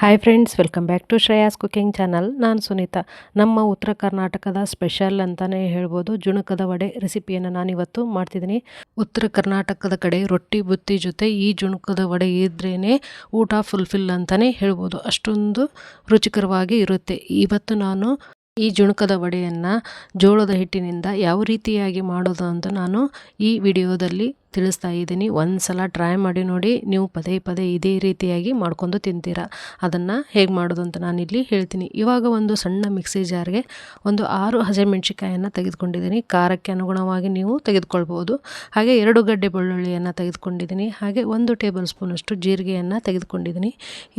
Hi friends welcome back to Shreyas cooking channel ನಾನು ಸುನೀತಾ. ನಮ್ಮ ಉತ್ತರ ಕರ್ನಾಟಕದ ಸ್ಪೆಷಲ್ ಅಂತಲೇ ಹೇಳ್ಬೋದು. ಜುಣಕದ ವಡೆ ರೆಸಿಪಿಯನ್ನು ನಾನಿವತ್ತು ಮಾಡ್ತಿದ್ದೀನಿ. ಉತ್ತರ ಕರ್ನಾಟಕದ ಕಡೆ ರೊಟ್ಟಿ ಬುತ್ತಿ ಜೊತೆ ಈ ಜುಣಕದ ವಡೆ ಇದ್ರೇ ಊಟ ಫುಲ್ಫಿಲ್ ಅಂತಲೇ ಹೇಳ್ಬೋದು. ಅಷ್ಟೊಂದು ರುಚಿಕರವಾಗಿ ಇರುತ್ತೆ. ಇವತ್ತು ನಾನು ಈ ಜುಣಕದ ವಡೆಯನ್ನು ಜೋಳದ ಹಿಟ್ಟಿನಿಂದ ಯಾವ ರೀತಿಯಾಗಿ ಮಾಡೋದು ಅಂತ ನಾನು ಈ ವಿಡಿಯೋದಲ್ಲಿ ತಿಳಿಸ್ತಾ ಇದ್ದೀನಿ. ಒಂದು ಸಲ ಟ್ರೈ ಮಾಡಿ ನೋಡಿ, ನೀವು ಪದೇ ಪದೇ ಇದೇ ರೀತಿಯಾಗಿ ಮಾಡ್ಕೊಂಡು ತಿಂತೀರಾ. ಅದನ್ನು ಹೇಗೆ ಮಾಡೋದು ಅಂತ ನಾನಿಲ್ಲಿ ಹೇಳ್ತೀನಿ. ಇವಾಗ ಒಂದು ಸಣ್ಣ ಮಿಕ್ಸಿ ಜಾರ್ಗೆ ಒಂದು ಆರು ಹಸಿಮೆಣ್ಸಿಕಾಯನ್ನು ತೆಗೆದುಕೊಂಡಿದ್ದೀನಿ. ಖಾರಕ್ಕೆ ಅನುಗುಣವಾಗಿ ನೀವು ತೆಗೆದುಕೊಳ್ಬೋದು ಹಾಗೆ ಎರಡು ಗಡ್ಡೆ ಬೆಳ್ಳುಳ್ಳಿಯನ್ನು ತೆಗೆದುಕೊಂಡಿದ್ದೀನಿ. ಹಾಗೆ ಒಂದು ಟೇಬಲ್ ಸ್ಪೂನಷ್ಟು ಜೀರಿಗೆಯನ್ನು ತೆಗೆದುಕೊಂಡಿದ್ದೀನಿ.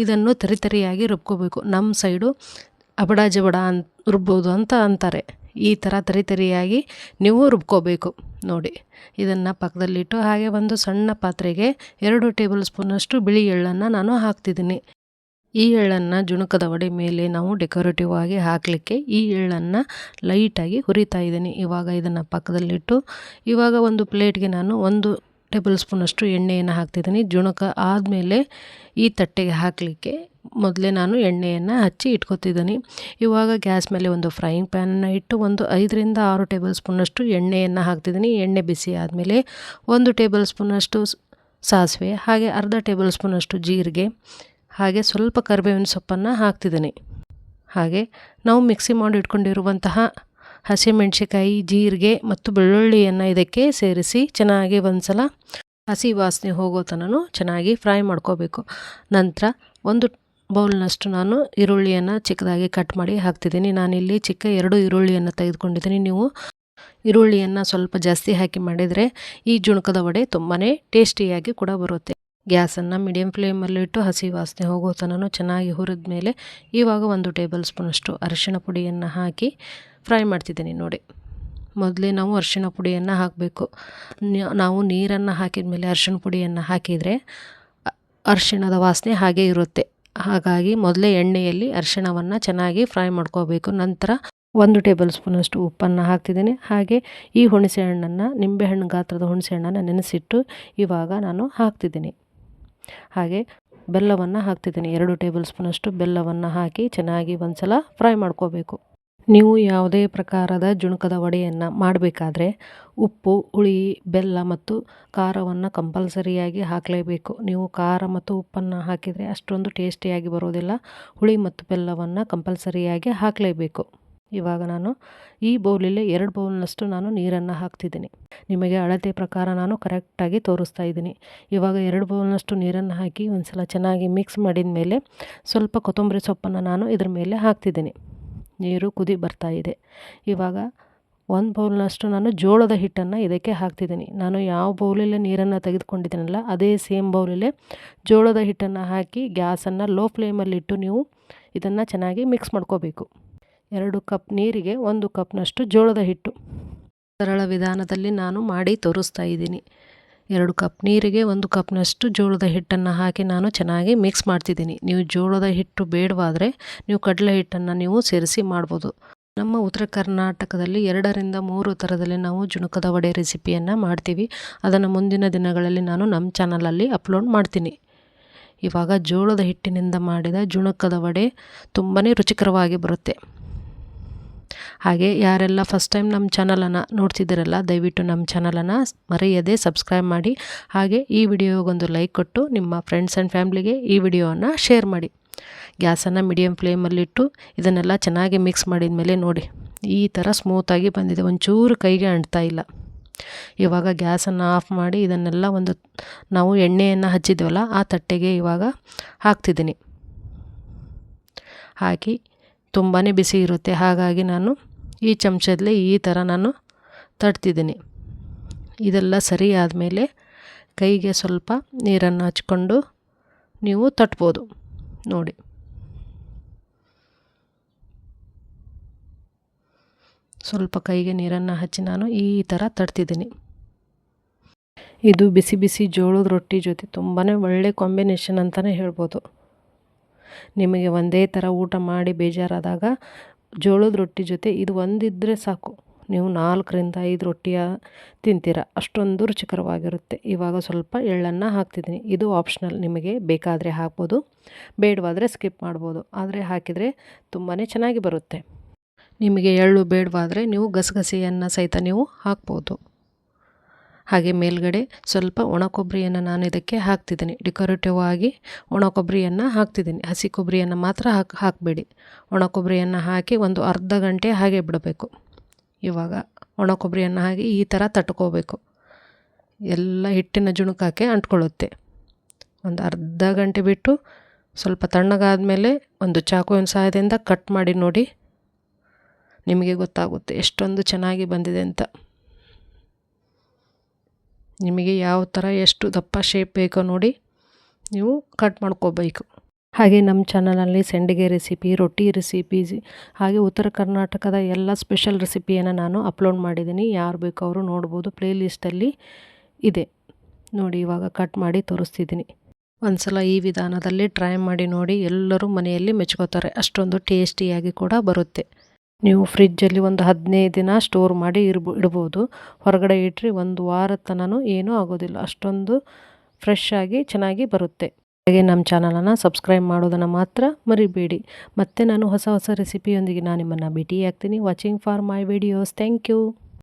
ಇದನ್ನು ತರಿತರಿಯಾಗಿ ರುಬ್ಕೋಬೇಕು. ನಮ್ಮ ಸೈಡು ಅಬಡ ಜಬಡ ಅಂತ ರುಬ್ಬೋದು ಅಂತ ಅಂತಾರೆ. ಈ ಥರ ತರಿ ತರಿಯಾಗಿ ನೀವು ರುಬ್ಕೋಬೇಕು. ನೋಡಿ, ಇದನ್ನು ಪಕ್ಕದಲ್ಲಿಟ್ಟು ಹಾಗೆ ಒಂದು ಸಣ್ಣ ಪಾತ್ರೆಗೆ ಎರಡು ಟೇಬಲ್ ಸ್ಪೂನಷ್ಟು ಬಿಳಿ ಎಳ್ಳನ್ನು ನಾನು ಹಾಕ್ತಿದ್ದೀನಿ. ಈ ಎಳ್ಳನ್ನು ಜುಣುಕದ ವಡೆ ಮೇಲೆ ನಾವು ಡೆಕೋರೇಟಿವ್ ಆಗಿ ಹಾಕಲಿಕ್ಕೆ ಈ ಎಳ್ಳನ್ನು ಲೈಟಾಗಿ ಹುರಿತಾ ಇದ್ದೀನಿ. ಇವಾಗ ಇದನ್ನು ಪಕ್ಕದಲ್ಲಿಟ್ಟು, ಇವಾಗ ಒಂದು ಪ್ಲೇಟ್ಗೆ ನಾನು ಒಂದು ಟೇಬಲ್ ಸ್ಪೂನಷ್ಟು ಎಣ್ಣೆಯನ್ನು ಹಾಕ್ತಿದ್ದೀನಿ. ಜುಣಕ ಆದಮೇಲೆ ಈ ತಟ್ಟೆಗೆ ಹಾಕಲಿಕ್ಕೆ ಮೊದಲೇ ನಾನು ಎಣ್ಣೆಯನ್ನು ಹಚ್ಚಿ ಇಟ್ಕೊತಿದ್ದೀನಿ. ಇವಾಗ ಗ್ಯಾಸ್ ಮೇಲೆ ಒಂದು ಫ್ರೈಯಿಂಗ್ ಪ್ಯಾನನ್ನು ಇಟ್ಟು ಒಂದು ಐದರಿಂದ ಆರು ಟೇಬಲ್ ಸ್ಪೂನಷ್ಟು ಎಣ್ಣೆಯನ್ನು ಹಾಕ್ತಿದ್ದೀನಿ. ಎಣ್ಣೆ ಬಿಸಿ ಆದಮೇಲೆ ಒಂದು ಟೇಬಲ್ ಸ್ಪೂನಷ್ಟು ಸಾಸಿವೆ, ಹಾಗೆ ಅರ್ಧ ಟೇಬಲ್ ಸ್ಪೂನಷ್ಟು ಜೀರಿಗೆ, ಹಾಗೆ ಸ್ವಲ್ಪ ಕರಿಬೇವಿನ ಸೊಪ್ಪನ್ನು ಹಾಕ್ತಿದ್ದೀನಿ. ಹಾಗೆ ನಾವು ಮಿಕ್ಸಿ ಮಾಡಿ ಇಟ್ಕೊಂಡಿರುವಂತಹ ಹಸಿಮೆಣಸಿಕಾಯಿ ಜೀರಿಗೆ ಮತ್ತು ಬೆಳ್ಳುಳ್ಳಿಯನ್ನು ಇದಕ್ಕೆ ಸೇರಿಸಿ ಚೆನ್ನಾಗಿ ಒಂದು ಸಲ ಹಸಿ ವಾಸನೆ ಹೋಗೋ ತನಕ ಚೆನ್ನಾಗಿ ಫ್ರೈ ಮಾಡ್ಕೋಬೇಕು. ನಂತರ ಒಂದು ಬೌಲ್ನಷ್ಟು ನಾನು ಈರುಳ್ಳಿಯನ್ನು ಚಿಕ್ಕದಾಗಿ ಕಟ್ ಮಾಡಿ ಹಾಕ್ತಿದ್ದೀನಿ. ನಾನಿಲ್ಲಿ ಚಿಕ್ಕ ಎರಡು ಈರುಳ್ಳಿಯನ್ನು ತೆಗೆದುಕೊಂಡಿದ್ದೀನಿ. ನೀವು ಈರುಳ್ಳಿಯನ್ನು ಸ್ವಲ್ಪ ಜಾಸ್ತಿ ಹಾಕಿ ಮಾಡಿದರೆ ಈ ಜುಣಕದ ವಡೆ ತುಂಬಾ ಟೇಸ್ಟಿಯಾಗಿ ಕೂಡ ಬರುತ್ತೆ. ಗ್ಯಾಸನ್ನು ಮೀಡಿಯಮ್ ಫ್ಲೇಮಲ್ಲಿಟ್ಟು ಹಸಿ ವಾಸನೆ ಹೋಗೋ ತನಕ ಚೆನ್ನಾಗಿ ಹುರಿದ ಮೇಲೆ ಇವಾಗ ಒಂದು ಟೇಬಲ್ ಸ್ಪೂನಷ್ಟು ಅರಿಶಿಣ ಪುಡಿಯನ್ನು ಹಾಕಿ ಫ್ರೈ ಮಾಡ್ತಿದ್ದೀನಿ ನೋಡಿ. ಮೊದಲೇ ನಾವು ಅರಿಶಿಣ ಪುಡಿಯನ್ನು ಹಾಕಬೇಕು. ನಾವು ನೀರನ್ನು ಹಾಕಿದ ಮೇಲೆ ಅರಿಶಿಣ ಪುಡಿಯನ್ನು ಹಾಕಿದರೆ ಅರಿಶಿಣದ ವಾಸನೆ ಹಾಗೆ ಇರುತ್ತೆ. ಹಾಗಾಗಿ ಮೊದಲೇ ಎಣ್ಣೆಯಲ್ಲಿ ಅರಿಶಿಣವನ್ನು ಚೆನ್ನಾಗಿ ಫ್ರೈ ಮಾಡ್ಕೋಬೇಕು. ನಂತರ ಒಂದು ಟೇಬಲ್ ಸ್ಪೂನಷ್ಟು ಉಪ್ಪನ್ನು ಹಾಕ್ತಿದ್ದೀನಿ. ಹಾಗೆ ಈ ಹುಣಸೆ ಹಣ್ಣನ್ನು ನಿಂಬೆಹಣ್ಣು ಗಾತ್ರದ ಹುಣಸೆ ಹಣ್ಣನ್ನು ನೆನೆಸಿಟ್ಟು ಇವಾಗ ನಾನು ಹಾಕ್ತಿದ್ದೀನಿ. ಹಾಗೆ ಬೆಲ್ಲವನ್ನು ಹಾಕ್ತಿದ್ದೀನಿ. ಎರಡು ಟೇಬಲ್ ಸ್ಪೂನಷ್ಟು ಬೆಲ್ಲವನ್ನು ಹಾಕಿ ಚೆನ್ನಾಗಿ ಒಂದು ಸಲ ಫ್ರೈ ಮಾಡ್ಕೋಬೇಕು. ನೀವು ಯಾವುದೇ ಪ್ರಕಾರದ ಜುಣಕದ ವಡೆಯನ್ನು ಮಾಡಬೇಕಾದ್ರೆ ಉಪ್ಪು, ಹುಳಿ, ಬೆಲ್ಲ ಮತ್ತು ಖಾರವನ್ನು ಕಂಪಲ್ಸರಿಯಾಗಿ ಹಾಕಲೇಬೇಕು. ನೀವು ಖಾರ ಮತ್ತು ಉಪ್ಪನ್ನು ಹಾಕಿದರೆ ಅಷ್ಟೊಂದು ಟೇಸ್ಟಿಯಾಗಿ ಬರೋದಿಲ್ಲ. ಹುಳಿ ಮತ್ತು ಬೆಲ್ಲವನ್ನು ಕಂಪಲ್ಸರಿಯಾಗಿ ಹಾಕಲೇಬೇಕು. ಇವಾಗ ನಾನು ಈ ಬೌಲಲ್ಲಿ ಎರಡು ಬೌಲ್ನಷ್ಟು ನಾನು ನೀರನ್ನು ಹಾಕ್ತಿದ್ದೀನಿ. ನಿಮಗೆ ಅಳತೆ ಪ್ರಕಾರ ನಾನು ಕರೆಕ್ಟಾಗಿ ತೋರಿಸ್ತಾ ಇದ್ದೀನಿ. ಇವಾಗ ಎರಡು ಬೌಲ್ನಷ್ಟು ನೀರನ್ನು ಹಾಕಿ ಒಂದು ಸಲ ಚೆನ್ನಾಗಿ ಮಿಕ್ಸ್ ಮಾಡಿದ ಮೇಲೆ ಸ್ವಲ್ಪ ಕೊತ್ತಂಬರಿ ಸೊಪ್ಪನ್ನು ನಾನು ಇದ್ರ ಮೇಲೆ ಹಾಕ್ತಿದ್ದೀನಿ. ನೀರು ಕುದಿ ಬರ್ತಾ ಇದೆ. ಇವಾಗ ಒಂದು ಬೌಲ್ನಷ್ಟು ನಾನು ಜೋಳದ ಹಿಟ್ಟನ್ನು ಇದಕ್ಕೆ ಹಾಕ್ತಿದ್ದೀನಿ. ನಾನು ಯಾವ ಬೌಲಲ್ಲೇ ನೀರನ್ನು ತೆಗೆದುಕೊಂಡಿದ್ದೀನಲ್ಲ, ಅದೇ ಸೇಮ್ ಬೌಲಲ್ಲೇ ಜೋಳದ ಹಿಟ್ಟನ್ನು ಹಾಕಿ ಗ್ಯಾಸನ್ನು ಲೋ ಫ್ಲೇಮಲ್ಲಿಟ್ಟು ನೀವು ಇದನ್ನು ಚೆನ್ನಾಗಿ ಮಿಕ್ಸ್ ಮಾಡ್ಕೋಬೇಕು. ಎರಡು ಕಪ್ ನೀರಿಗೆ ಒಂದು ಕಪ್ನಷ್ಟು ಜೋಳದ ಹಿಟ್ಟು ಸರಳ ವಿಧಾನದಲ್ಲಿ ನಾನು ಮಾಡಿ ತೋರಿಸ್ತಾ ಇದ್ದೀನಿ. ಎರಡು ಕಪ್ ನೀರಿಗೆ, ಒಂದು ಕಪ್ನಷ್ಟು ಜೋಳದ ಹಿಟ್ಟನ್ನು ಹಾಕಿ ನಾನು ಚೆನ್ನಾಗಿ ಮಿಕ್ಸ್ ಮಾಡ್ತಿದ್ದೀನಿ. ನೀವು ಜೋಳದ ಹಿಟ್ಟು ಬೇಡವಾದರೆ ನೀವು ಕಡಲೆ ಹಿಟ್ಟನ್ನು ನೀವು ಸೇರಿಸಿ ಮಾಡ್ಬೋದು. ನಮ್ಮ ಉತ್ತರ ಕರ್ನಾಟಕದಲ್ಲಿ ಎರಡರಿಂದ ಮೂರು ಥರದಲ್ಲಿ ನಾವು ಜುಣುಕದ ವಡೆ ರೆಸಿಪಿಯನ್ನು ಮಾಡ್ತೀವಿ. ಅದನ್ನು ಮುಂದಿನ ದಿನಗಳಲ್ಲಿ ನಾನು ನಮ್ಮ ಚಾನಲಲ್ಲಿ ಅಪ್ಲೋಡ್ ಮಾಡ್ತೀನಿ. ಇವಾಗ ಜೋಳದ ಹಿಟ್ಟಿನಿಂದ ಮಾಡಿದ ಜುಣುಕದ ವಡೆ ತುಂಬಾ ರುಚಿಕರವಾಗಿ ಬರುತ್ತೆ. ಹಾಗೆ ಯಾರೆಲ್ಲ ಫಸ್ಟ್ ಟೈಮ್ ನಮ್ಮ ಚಾನಲನ್ನು ನೋಡ್ತಿದ್ದೀರಲ್ಲ, ದಯವಿಟ್ಟು ನಮ್ಮ ಚಾನಲನ್ನು ಮರೆಯದೆ ಸಬ್ಸ್ಕ್ರೈಬ್ ಮಾಡಿ. ಹಾಗೆ ಈ ವಿಡಿಯೋಗೊಂದು ಲೈಕ್ ಕೊಟ್ಟು ನಿಮ್ಮ ಫ್ರೆಂಡ್ಸ್ ಆ್ಯಂಡ್ ಫ್ಯಾಮ್ಲಿಗೆ ಈ ವಿಡಿಯೋವನ್ನು ಶೇರ್ ಮಾಡಿ. ಗ್ಯಾಸನ್ನು ಮೀಡಿಯಮ್ ಫ್ಲೇಮಲ್ಲಿಟ್ಟು ಇದನ್ನೆಲ್ಲ ಚೆನ್ನಾಗಿ ಮಿಕ್ಸ್ ಮಾಡಿದ ಮೇಲೆ ನೋಡಿ. ಈ ಥರ ಸ್ಮೂತಾಗಿ ಬಂದಿದೆ. ಒಂಚೂರು ಕೈಗೆ ಅಂಟ್ತಾ ಇಲ್ಲ. ಇವಾಗ ಗ್ಯಾಸನ್ನು ಆಫ್ ಮಾಡಿ ಇದನ್ನೆಲ್ಲ ಒಂದು ನಾವು ಎಣ್ಣೆಯನ್ನು ಹಚ್ಚಿದ್ವಲ್ಲ, ಆ ತಟ್ಟೆಗೆ ಇವಾಗ ಹಾಕ್ತಿದ್ದೀನಿ. ಹಾಕಿ ತುಂಬಾ ಬಿಸಿ ಇರುತ್ತೆ. ಹಾಗಾಗಿ ನಾನು ಈ ಚಮಚದಲ್ಲಿ ಈ ಥರ ನಾನು ತಟ್ತಿದ್ದೀನಿ. ಇದೆಲ್ಲ ಸರಿ ಆದಮೇಲೆ ಕೈಗೆ ಸ್ವಲ್ಪ ನೀರನ್ನು ಹಚ್ಕೊಂಡು ನೀವು ತಟ್ಬೋದು. ನೋಡಿ. ಸ್ವಲ್ಪ ಕೈಗೆ ನೀರನ್ನು ಹಚ್ಚಿ ನಾನು ಈ ಥರ ತಟ್ತಿದ್ದೀನಿ. ಇದು ಬಿಸಿ ಬಿಸಿ ಜೋಳದ ರೊಟ್ಟಿ ಜೊತೆ ತುಂಬಾ ಒಳ್ಳೆ ಕಾಂಬಿನೇಷನ್ ಅಂತಲೇ ಹೇಳ್ಬೋದು. ನಿಮಗೆ ಒಂದೇ ಥರ ಊಟ ಮಾಡಿ ಬೇಜಾರಾದಾಗ ಜೋಳದ ರೊಟ್ಟಿ ಜೊತೆ ಇದು ಒಂದಿದ್ದರೆ ಸಾಕು. ನೀವು ನಾಲ್ಕರಿಂದ ಐದು ರೊಟ್ಟಿಯ ತಿಂತೀರ. ಅಷ್ಟೊಂದು ರುಚಿಕರವಾಗಿರುತ್ತೆ. ಇವಾಗ ಸ್ವಲ್ಪ ಎಳ್ಳನ್ನು ಹಾಕ್ತಿದ್ದೀನಿ. ಇದು ಆಪ್ಷನಲ್ ನಿಮಗೆ ಬೇಕಾದರೆ ಹಾಕ್ಬೋದು, ಬೇಡವಾದರೆ ಸ್ಕಿಪ್ ಮಾಡ್ಬೋದು. ಆದರೆ ಹಾಕಿದರೆ ತುಂಬಾ ಚೆನ್ನಾಗಿ ಬರುತ್ತೆ. ನಿಮಗೆ ಎಳ್ಳು ಬೇಡವಾದರೆ ನೀವು ಗಸಗಸೆಯನ್ನು ಸಹಿತ ನೀವು ಹಾಕ್ಬೋದು. ಹಾಗೆ ಮೇಲ್ಗಡೆ ಸ್ವಲ್ಪ ಒಣ ಕೊಬ್ಬರಿಯನ್ನು ನಾನು ಇದಕ್ಕೆ ಹಾಕ್ತಿದ್ದೀನಿ. ಡೆಕೋರೇಟಿವ್ ಆಗಿ ಒಣ ಕೊಬ್ಬರಿಯನ್ನು ಹಾಕ್ತಿದ್ದೀನಿ. ಹಸಿ ಕೊಬ್ಬರಿಯನ್ನು ಮಾತ್ರ ಹಾಕಿ, ಹಾಕಬೇಡಿ. ಒಣ ಕೊಬ್ಬರಿಯನ್ನು ಹಾಕಿ ಒಂದು ಅರ್ಧ ಗಂಟೆ ಹಾಗೆ ಬಿಡಬೇಕು. ಇವಾಗ ಒಣ ಕೊಬ್ಬರಿಯನ್ನು ಹಾಕಿ ಈ ಥರ ತಟ್ಕೋಬೇಕು. ಎಲ್ಲ ಹಿಟ್ಟಿನ ಜುಣುಕಾಕೆ ಅಂಟ್ಕೊಳ್ಳುತ್ತೆ. ಒಂದು ಅರ್ಧ ಗಂಟೆ ಬಿಟ್ಟು ಸ್ವಲ್ಪ ತಣ್ಣಗಾದ ಮೇಲೆ ಒಂದು ಚಾಕುವಿನ ಸಹಾಯದಿಂದ ಕಟ್ ಮಾಡಿ ನೋಡಿ ನಿಮಗೆ ಗೊತ್ತಾಗುತ್ತೆ ಎಷ್ಟೊಂದು ಚೆನ್ನಾಗಿ ಬಂದಿದೆ ಅಂತ. ನಿಮಗೆ ಯಾವ ಥರ ಎಷ್ಟು ದಪ್ಪ ಶೇಪ್ ಬೇಕೋ ನೋಡಿ ನೀವು ಕಟ್ ಮಾಡ್ಕೋಬೇಕು. ಹಾಗೆ ನಮ್ಮ ಚಾನಲಲ್ಲಿ ಸಂಡಿಗೆ ರೆಸಿಪಿ ರೊಟ್ಟಿ ರೆಸಿಪಿ ಹಾಗೆ ಉತ್ತರ ಕರ್ನಾಟಕದ ಎಲ್ಲ ಸ್ಪೆಷಲ್ ರೆಸಿಪಿಯನ್ನು ನಾನು ಅಪ್ಲೋಡ್ ಮಾಡಿದ್ದೀನಿ. ಯಾರು ಬೇಕೋ ಅವರು ನೋಡ್ಬೋದು. ಪ್ಲೇ ಲಿಸ್ಟಲ್ಲಿ ಇದೆ. ನೋಡಿ, ಇವಾಗ ಕಟ್ ಮಾಡಿ ತೋರಿಸ್ತಿದ್ದೀನಿ. ಒಂದು ಸಲ ಈ ವಿಧಾನದಲ್ಲಿ ಟ್ರೈ ಮಾಡಿ ನೋಡಿ. ಎಲ್ಲರೂ ಮನೆಯಲ್ಲಿ ಮೆಚ್ಕೋತಾರೆ. ಅಷ್ಟೊಂದು ಟೇಸ್ಟಿಯಾಗಿ ಕೂಡ ಬರುತ್ತೆ. ನೀವು ಫ್ರಿಜ್ಜಲ್ಲಿ ಒಂದು ಹದಿನೈದು ದಿನ ಸ್ಟೋರ್ ಮಾಡಿ ಇರ್ಬೋ, ಇಡ್ಬೋದು. ಹೊರಗಡೆ ಇಟ್ಟರೆ ಒಂದು ವಾರ ತನಕ ಏನೂ ಆಗೋದಿಲ್ಲ. ಅಷ್ಟೊಂದು ಫ್ರೆಶ್ ಆಗಿ ಚೆನ್ನಾಗಿ ಬರುತ್ತೆ. ಹಾಗೆ ನಮ್ಮ ಚಾನಲನ್ನು ಸಬ್ಸ್ಕ್ರೈಬ್ ಮಾಡೋದನ್ನು ಮಾತ್ರ ಮರಿಬೇಡಿ. ಮತ್ತು ನಾನು ಹೊಸ ಹೊಸ ರೆಸಿಪಿಯೊಂದಿಗೆ ನಾನು ನಿಮ್ಮನ್ನು ಭೇಟಿಯಾಗ್ತೀನಿ. Watching for my videos thank you